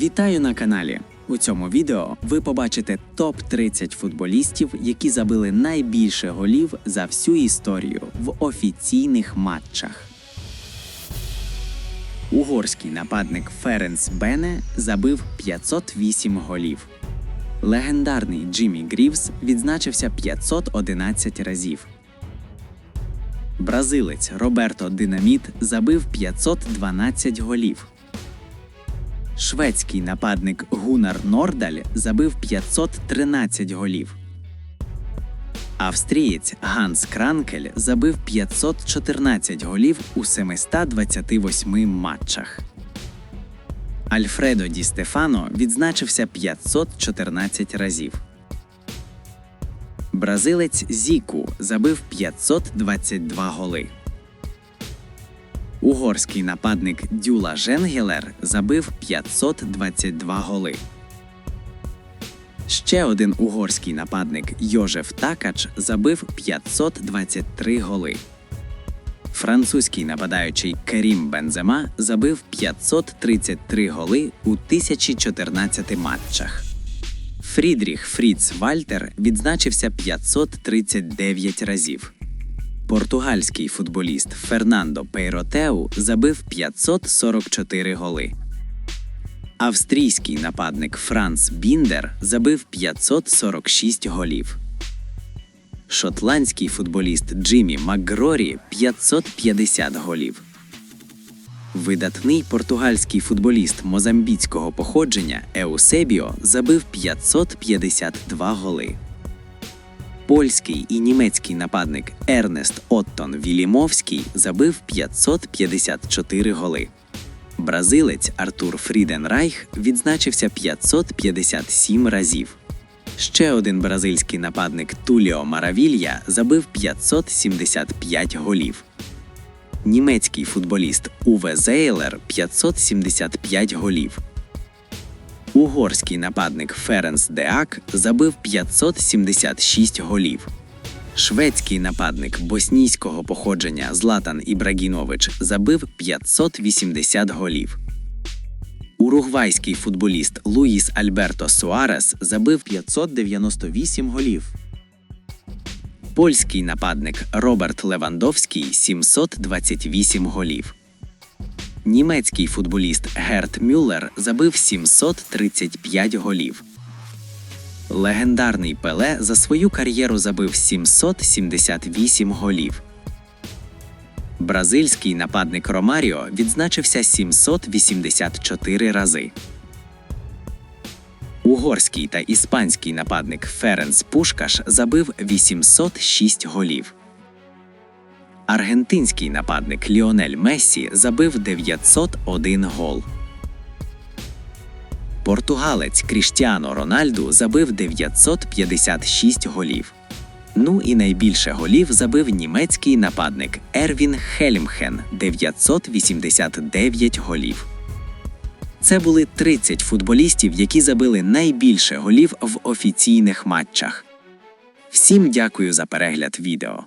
Вітаю на каналі. У цьому відео ви побачите топ-30 футболістів, які забили найбільше голів за всю історію в офіційних матчах. Угорський нападник Ференс Бене забив 508 голів. Легендарний Джиммі Грівс відзначився 511 разів. Бразилець Роберто Динаміт забив 512 голів. Шведський нападник Гунар Нордаль забив 513 голів. Австрієць Ганс Кранкель забив 514 голів у 728 матчах. Альфредо Ді Стефано відзначився 514 разів. Бразилець Зіку забив 522 голи. Угорський нападник Дюла Женгелер забив 522 голи. Ще один угорський нападник Йожеф Такач забив 523 голи. Французький нападаючий Керім Бензема забив 533 голи у 1014 матчах. Фрідріх Фріц Вальтер відзначився 539 разів. Португальський футболіст Фернандо Пейротеу забив 544 голи. Австрійський нападник Франц Біндер забив 546 голів. Шотландський футболіст Джиммі Макгрорі 550 голів. Видатний португальський футболіст мозамбіцького походження Еусебіо забив 552 голи. Польський і німецький нападник Ернест Оттон Вілімовський забив 554 голи. Бразилець Артур Фріденрайх відзначився 557 разів. Ще один бразильський нападник Туліо Маравілья забив 575 голів. Німецький футболіст Уве Зейлер 575 голів. Угорський нападник Ференс Деак забив 576 голів. Шведський нападник боснійського походження Златан Ібрагінович забив 580 голів. Уругвайський футболіст Луїс Альберто Суарес забив 598 голів. Польський нападник Роберт Левандовський 728 голів. Німецький футболіст Герт Мюллер забив 735 голів. Легендарний Пеле за свою кар'єру забив 778 голів. Бразильський нападник Ромаріо відзначився 784 рази. Угорський та іспанський нападник Ференс Пушкаш забив 806 голів. Аргентинський нападник Ліонель Мессі забив 901 гол. Португалець Кріштіано Рональду забив 956 голів. Ну і найбільше голів забив німецький нападник Ервін Хельмхен 989 голів. Це були 30 футболістів, які забили найбільше голів в офіційних матчах. Всім дякую за перегляд відео.